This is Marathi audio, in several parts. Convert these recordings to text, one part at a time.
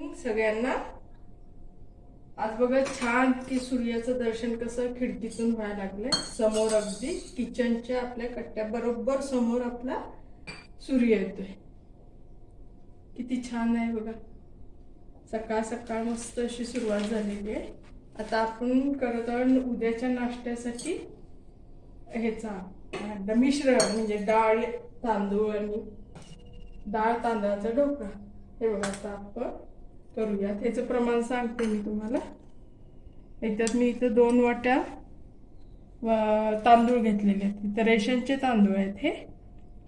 सगळ्यांना. आज बघा छान की सूर्याचं दर्शन कसं खिडकीतून व्हायला लागलंय. समोर अगदी किचनच्या आपल्या कट्ट्या बरोबर समोर आपला सूर्य येतोय. किती छान आहे बघा. सकाळ सकाळ मस्त अशी सुरुवात झालेली आहे. आता आपण करत आहोत उद्याच्या नाश्त्यासाठी ह्याचा मिश्र म्हणजे डाळ तांदूळ आणि डाळ तांदळाचा ढोकळा. हे बघा आता आपण करूया त्याचं प्रमाण सांगते मी तुम्हाला. याच्यात मी इथं दोन वाट्या तांदूळ घेतलेले आहेत. इथं रेशनचे तांदूळ आहेत हे.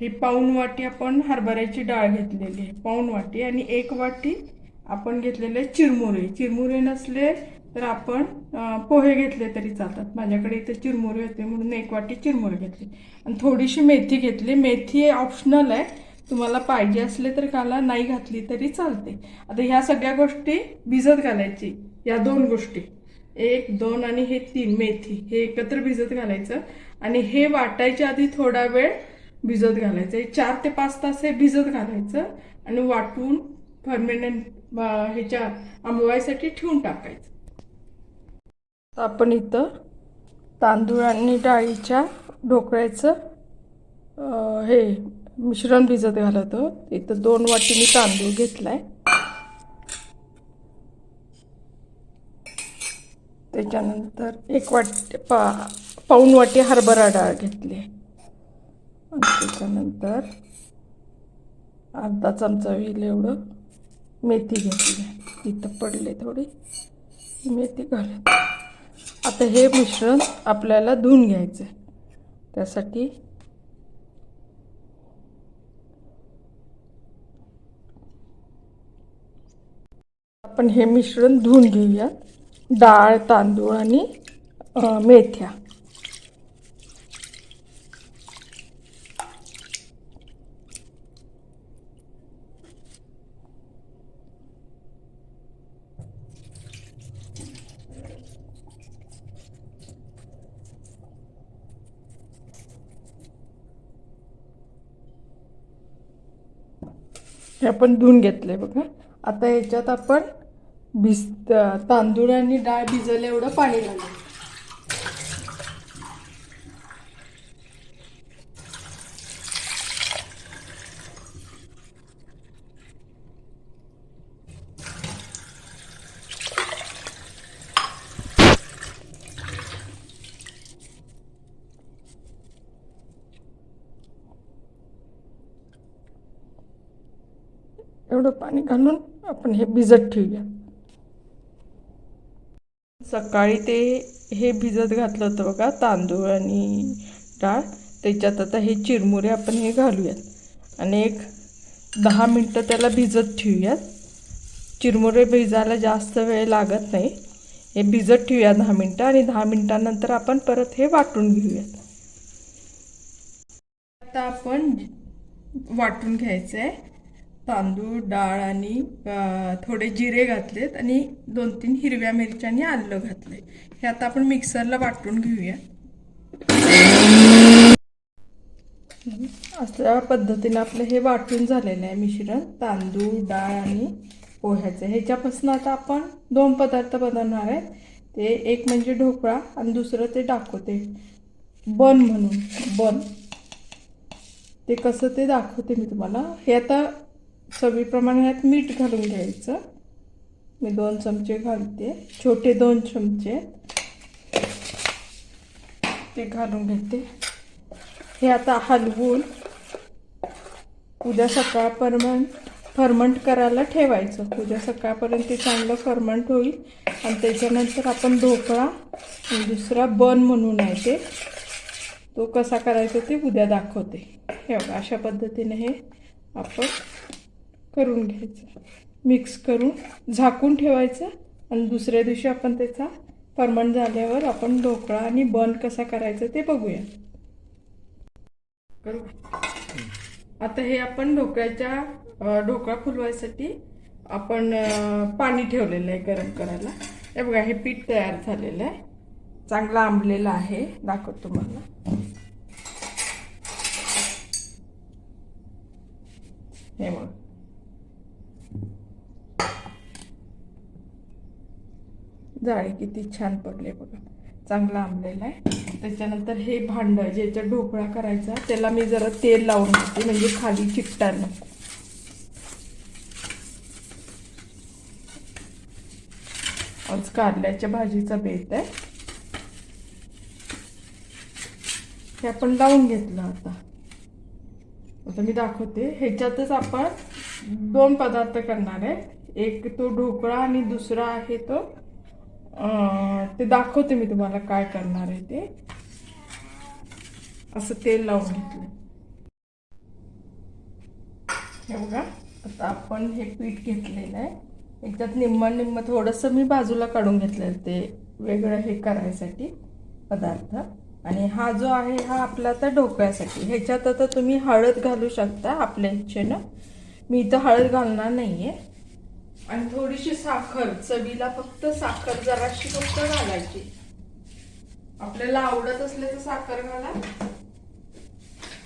ही पाऊन वाटी आपण हरभऱ्याची डाळ घेतलेली आहे. पाऊन वाटी. आणि एक वाटी आपण घेतलेले चिरमुरे. चिरमुरे नसले तर आपण पोहे घेतले तरी चालतात. माझ्याकडे इथे चिरमुरे होते म्हणून एक वाटी चिरमुरे घेतली. आणि थोडीशी मेथी घेतली. मेथी ऑप्शनल आहे. तुम्हाला पाहिजे असले तर घाला नाही घातली तरी चालते. आता ह्या सगळ्या गोष्टी भिजत घालायची या दोन गोष्टी. एक दोन आणि हे तीन मेथी. हे एकत्र भिजत घालायचं आणि हे वाटायच्या आधी थोडा वेळ भिजत घालायचं. हे चार ते पाच तास हे भिजत घालायचं आणि वाटून फर्मिनंट ह्याच्या आंबवायसाठी ठेवून टाकायचं. आपण इथं तांदूळ आणि डाळीच्या ढोकळ्याचं हे मिश्रण भिजत घालतो. इथं दोन वाटी मी तांदूळ घेतलाय. त्याच्यानंतर एक वाटी पा पाऊन वाटी हरभरा डाळ घेतली आणि त्याच्यानंतर अर्धा चमचा होईल एवढं मेथी घेतली इथं पडले थोडी. मेथी घालत आता हे मिश्रण आपल्याला धुवून घ्यायचं आहे त्यासाठी आपण हे मिश्रण धुवून घेऊया. डाळ तांदूळ आणि मेथ्या. हे आपण धुवून घेतले बघा. आता ह्याच्यात आपण भिज तांदूळ आणि डाळ भिजवल्या एवढं पाणी घालू. एवढं पाणी घालून आपण हे भिजत ठेवूया. सकाळी ते हे भिजत घातलं होतं बघा तांदूळ आणि डाळ. त्याच्यात आता हे चिरमुरे आपण हे घालूयात. आणि एक दहा मिनटं त्याला भिजत ठेवूयात. चिरमुरे भिजायला जास्त वेळ लागत नाही. हे भिजत ठेवूया दहा मिनटं आणि दहा मिनटानंतर आपण परत हे वाटून घेऊयात. आता आपण वाटून घ्यायचं आहे तांदूळ डाळ आणि थोडे जिरे घातलेत आणि दोन तीन हिरव्या मिरच्या आणि आलं घातले हे आता आपण मिक्सरला वाटून घेऊया. अशा पद्धतीने आपलं हे वाटून झालेलं आहे मिश्रण. तांदूळ डाळ आणि पोह्याचं. ह्याच्यापासून आता आपण दोन पदार्थ बनवणार आहेत ते एक म्हणजे ढोकळा आणि दुसरं ते दाखवते. बन म्हणून. बन. ते कसं ते दाखवते मी तुम्हाला. हे आता चवीप्रमाणे ह्यात मीठ घालून घ्यायचं. मी दोन चमचे घालते. छोटे दोन चमचे. ते घालून घेते. हे आता हलवून उद्या सकाळपर्यंत फर्मंट करायला ठेवायचं. उद्या सकाळपर्यंत ते चांगलं फर्मंट होईल. आणि त्याच्यानंतर आपण ढोकळा आणि दुसरा बन म्हणून आहे ते. तो कसा करायचा ते उद्या दाखवते. हे अशा पद्धतीने हे आपण करून घ्यायचं. मिक्स करून झाकून ठेवायचं आणि दुसऱ्या दिवशी आपण त्याचा फर्मंट झाल्यावर आपण ढोकळा आणि बन कसा करायचा ते बघूया. करू आता हे आपण ढोकळ्याच्या ढोकळा फुलवायसाठी आपण पाणी ठेवलेलं आहे गरम करायला. हे बघा हे पीठ तयार झालेलं आहे. चांगला आंबलेला आहे. दाखवतो तुम्हाला. हे बघ. जाळी किती छान पडले बघा. चांगला आंबलेला आहे. त्याच्यानंतर हे भांडं ज्याच्या ढोकळा करायचा त्याला मी जरा तेल लावून घेते म्हणजे खाली चिकटा नको आज कारल्याच्या भाजीचा बेत आहे. हे आपण लावून घेतलं आता. आता मी दाखवते. ह्याच्यातच आपण दोन पदार्थ करणार आहे. एक तो ढोकळा आणि दुसरा आहे तो ते दाखवते मी तुम्हाला काय करणार आहे ते. असं तेल लावून घेतलं हे बघा आता आपण हे पीठ घेतलेलं आहे. याच्यात निम्म निम्म थोडंसं मी बाजूला काढून घेतलेलं ते वेगळं हे करायसाठी पदार्थ. आणि हा जो आहे हा आपला आता ढोकळ्यासाठी. ह्याच्यात आता तुम्ही हळद घालू शकता आपल्या इच्छेनं. मी इथं हळद घालणार नाही आहे आणि थोडीशी साखर चवीला फक्त साखर जराशी फक्त घालायची. आपल्याला आवडत असले तर साखर घाला.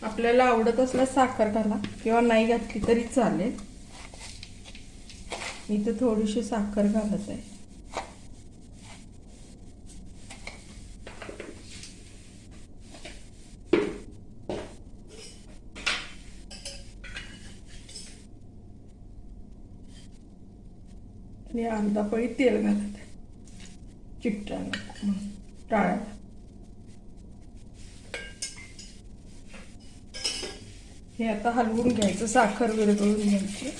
आपल्याला आवडत असल्यास साखर घाला. किंवा नाही घातली तरी चालेल. मी तर थोडीशी साखर घालत आहे. मी अर्धा पळी तेल घालत. आहे चिकटायला टाळायला. हे आता हलवून घ्यायचं साखर विरघळून घ्यायची.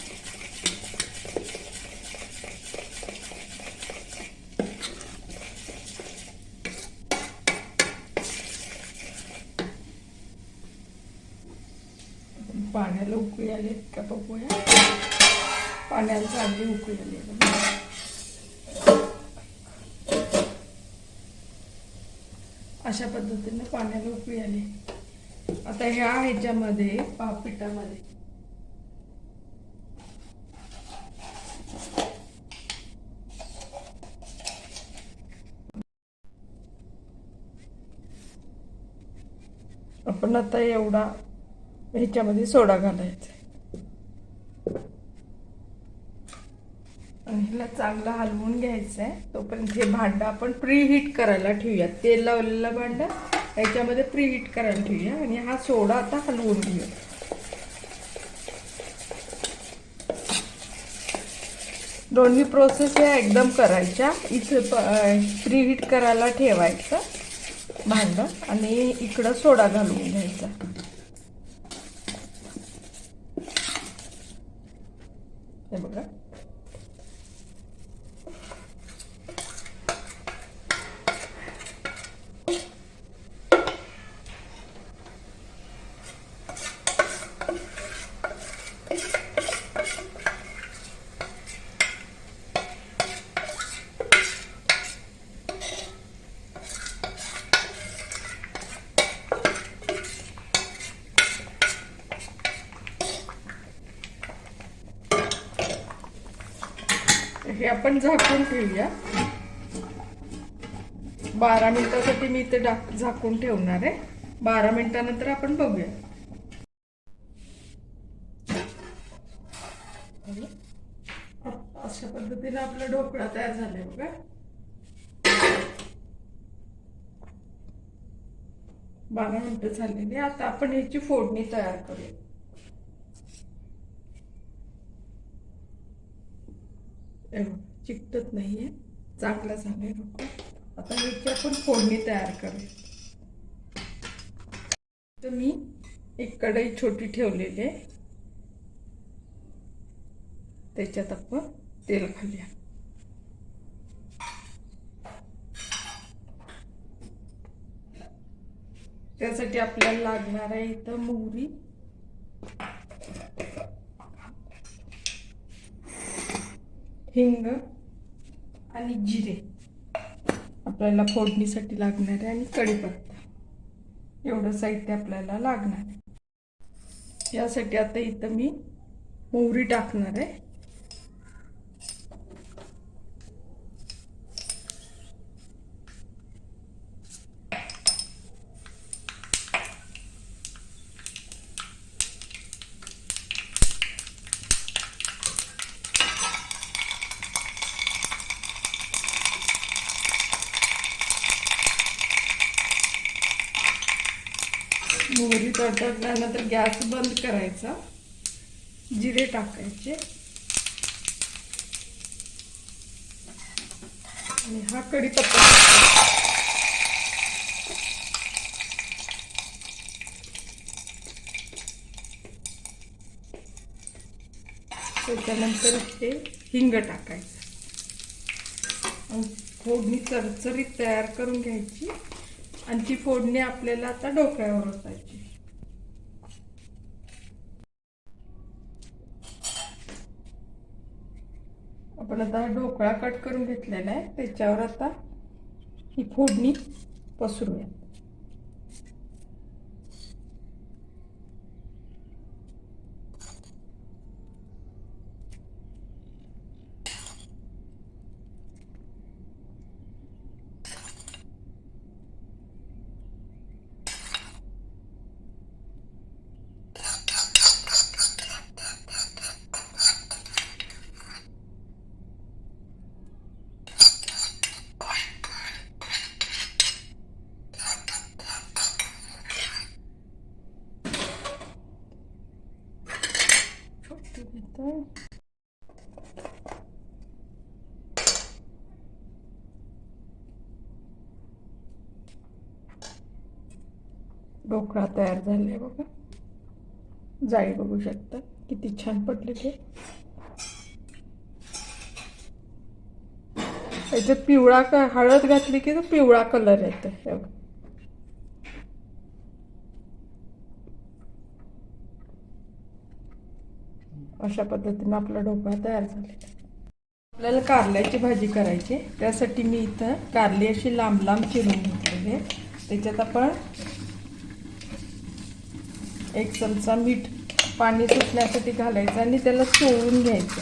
पाण्याला उकळी आली का बघूया. पाण्याला चांगली उकळी अशा पद्धतीने पाण्याला उकळी आली आता ह्या ह्याच्यामध्ये पापिटामध्ये आपण आता एवढा ह्याच्यामध्ये सोडा घालायचा. ह्याला चांगलं हलवून घ्यायचं आहे तोपर्यंत हे भांडं आपण प्रीहीट करायला ठेवूया तेल लावलेलं भांडं याच्यामध्ये प्रीहीट करायला ठेवूया आणि हा सोडा आता हलवून घेऊया. दोन्ही प्रोसेस या एकदम करायच्या. इथे प्रीहीट करायला ठेवायचं भांडं आणि इकडं सोडा घालून घ्यायचा हे बघा हे आपण झाकून ठेवूया. बारा मिनिटासाठी मी इथे डाक झाकून ठेवणार आहे. बारा मिनिटानंतर आपण बघूया. अशा पद्धतीने आपला ढोकळा तयार झालाय बघा. बारा मिनिटं झालेली. आता आपण ह्याची फोडणी तयार करूया. एवढं चिकटत चिकटत नाहीये. चांगला झालाय ढोकळा आता याची आपण फोडणी तयार करूया. तर मी एक कढई छोटी ठेवलेली आहे. त्याच्यात आपण तेल घालूया. त्यासाठी आपल्याला लागणार आहे इथं मोहरी. हिंग. आणि जिरे. आपल्याला फोडणीसाठी लागणार आहे आणि कढीपत्ता. एवढं साहित्य आपल्याला लागणार आहे. यासाठी आता इथं मी मोहरी टाकणार आहे. मोहरी तडतडल्यानंतर गॅस बंद करायचा. जिरे टाकायचे. आणि हा कढीपत्ता त्याच्यानंतर हे हिंग टाकायचं. फोडणी चरचरीत तयार करून घ्यायची. आणि ती फोडणी आपल्याला आता डोक्यावर ओतायची. आपण आता ढोकळा कट करून घेतलेला आहे. त्याच्यावर आता ही फोडणी पसरूया छोटं ढोकळा तयार झालाय बघा. जाळी बघू शकता. किती छान पडले ते. याच्यात पिवळा का हळद घातली की तो पिवळा कलर येतो अशा पद्धतीनं आपला ढोकळा तयार झालेला आपल्याला कारल्याची भाजी करायची त्यासाठी मी इथं कारली अशी लांब लांब चिरून घेतलेली आहे. त्याच्यात आपण एक चमचा मीठ पाणी सुटण्यासाठी घालायचं आणि त्याला चोळून घ्यायचं.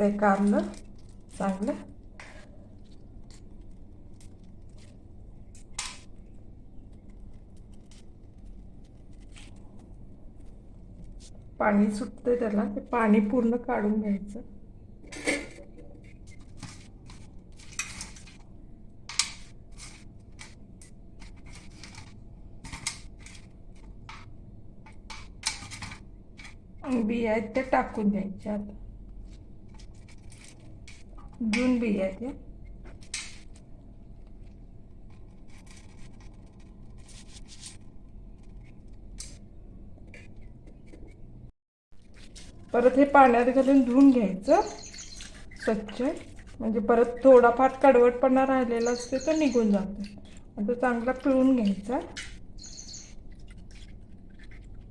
घ्यायचं आहे कारलं चांगलं. पाणी सुटतं त्याला ते पाणी पूर्ण काढून घ्यायचं. बिया आहेत त्या टाकून द्यायच्या आता. जून बी आहेत परत हे पाण्यात घालून धुवून घ्यायचं. स्वच्छ म्हणजे परत थोडाफार कडवटपणा राहिलेला असते तो निघून जातो. आता चांगला पिळून घ्यायचा.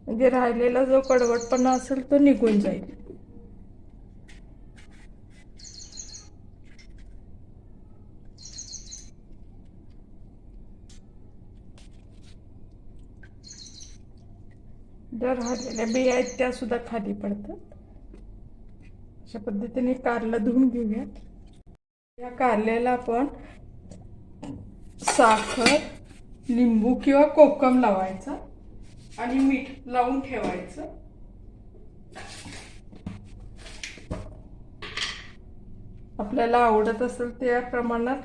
म्हणजे राहिलेला जो कडवटपणा असेल तो निघून जाईल. ज्या राहिलेल्या बिया आहेत त्या सुद्धा खाली पडतात. अशा पद्धतीने कारलं धुवून घेऊयात. या कारल्याला आपण साखर लिंबू किंवा कोकम लावायचा आणि मीठ लावून ठेवायचं. आपल्याला आवडत असेल त्या प्रमाणात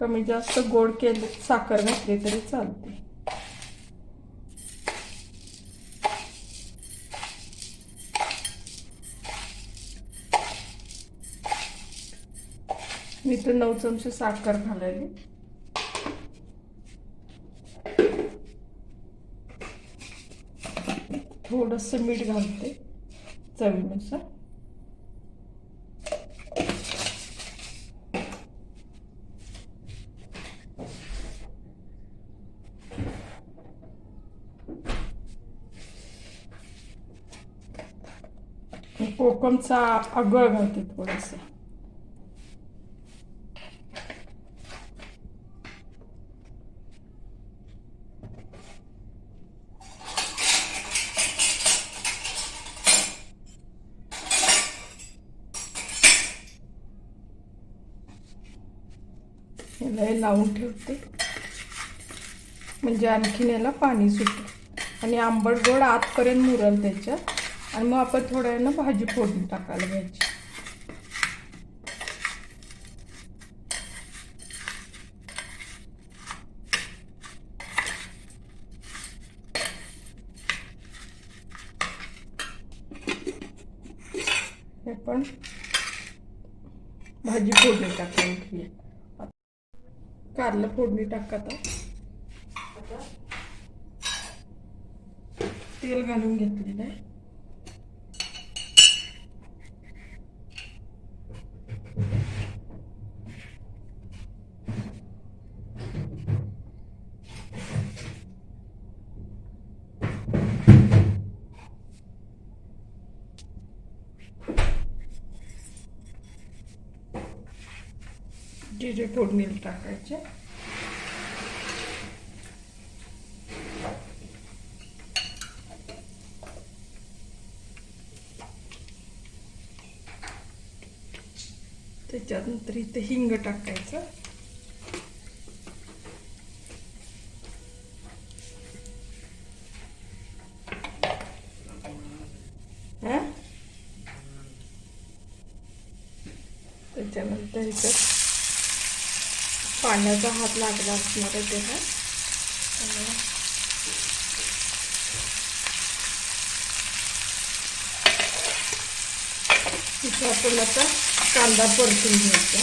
कमी जास्त गोड केले साखर घातली तरी चालते. मी तर नऊ चमचे साखर घालायली. थोडस मीठ घालते चवीनुसार. कोकमचा आगळ घालते थोडंसं. याला हे लावून ठेवते. म्हणजे आणखीन याला पाणी सुटतं आणि आंबट गोड आतपर्यंत मुरल त्याच्यात. आणि मग आपण थोड्या वेळानं भाजी फोडून टाकायला घ्यायची. हे पण भाजी फोडून टाकायला कारलं फोडणी टाकत तेल घालून घेतलेलं आहे. जिरे फोडणीला टाकायचे. त्याच्यानंतर इथे हिंग टाकायचं हा? त्याच्यानंतर इथं पाण्याचा हात लागला असणार आहे त्याला त्यामुळे इथं आपण आता कांदा परतून घ्यायचा.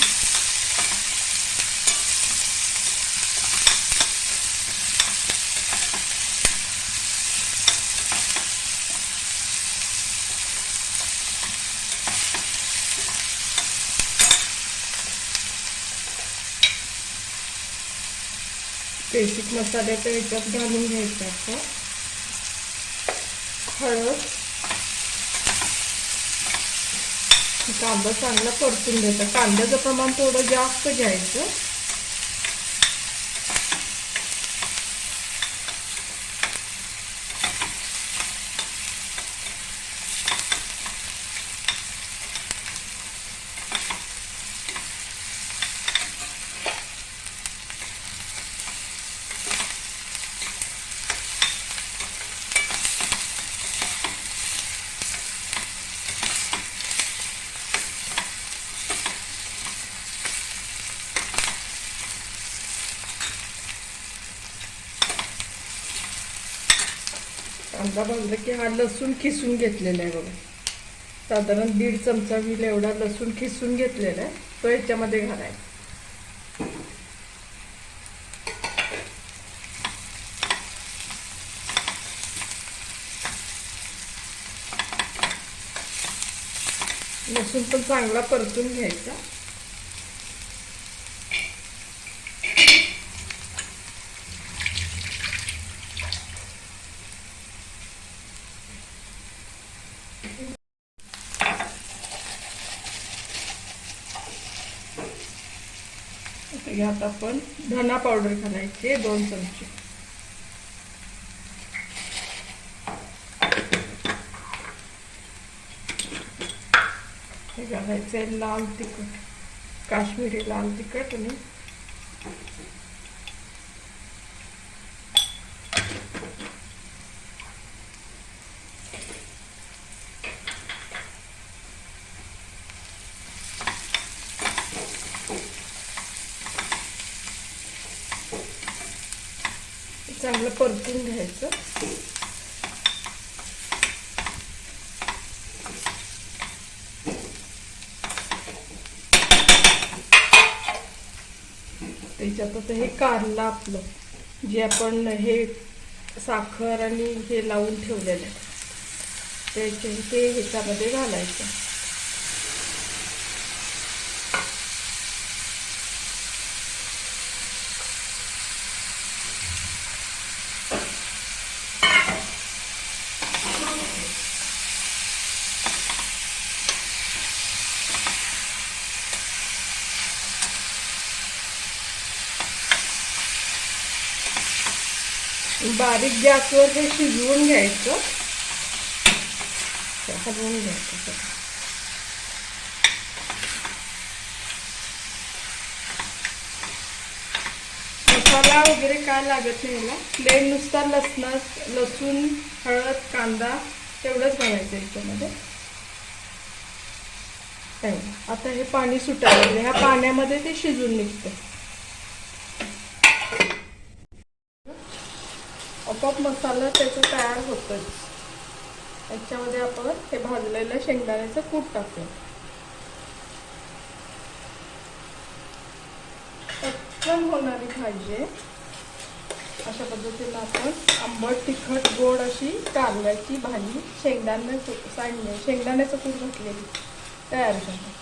बेसिक मसाल्याचा याच्यात घालून घ्यायचं आपण हळद. कांदा चांगला परतून घ्यायचा. कांद्याचं प्रमाण थोडं जास्त घ्यायचं. कांदा भाजला की हा लसूण खिसून घेतलेला आहे बघा. साधारण दीड चमचा मी एवढा लसूण खिसून घेतलेला आहे. तो याच्यामध्ये घालायचा. लसूण पण चांगला परतून घ्यायचा आता यात आपण धना पावडर घालायचे दोन चमचे. हे घालायचे लाल तिखट काश्मीरी लाल तिखट आणि चांगलं परतून घ्यायचं. त्याच्यात आता हे कारलं आपलं जे आपण हे साखर आणि हे लावून ठेवलेलं आहे. त्याच्या ते ह्याच्यामध्ये घालायचं. बारीक गॅसवर हे शिजवून घ्यायचं. हलवून घ्यायचं मसाला वगैरे काय लागत नाही याला. प्लेन नुसता लसण लसूण हळद कांदा तेवढंच घालायचं याच्यामध्ये. आता हे पाणी सुटायला ह्या पाण्यामध्ये ते शिजून निघतं आपोआप मसाला त्याचा तयार होतोच याच्यामध्ये आपण हे भाजलेलं शेंगदाण्याचं कूट टाकूया. पटकन होणारी भाजी आहे. अशा पद्धतीनं आपण आंबट तिखट गोड अशी कारल्याची भाजी शेंगदाण्याचं सांडणे शेंगदाण्याचं कूट घातलेली तयार झाली.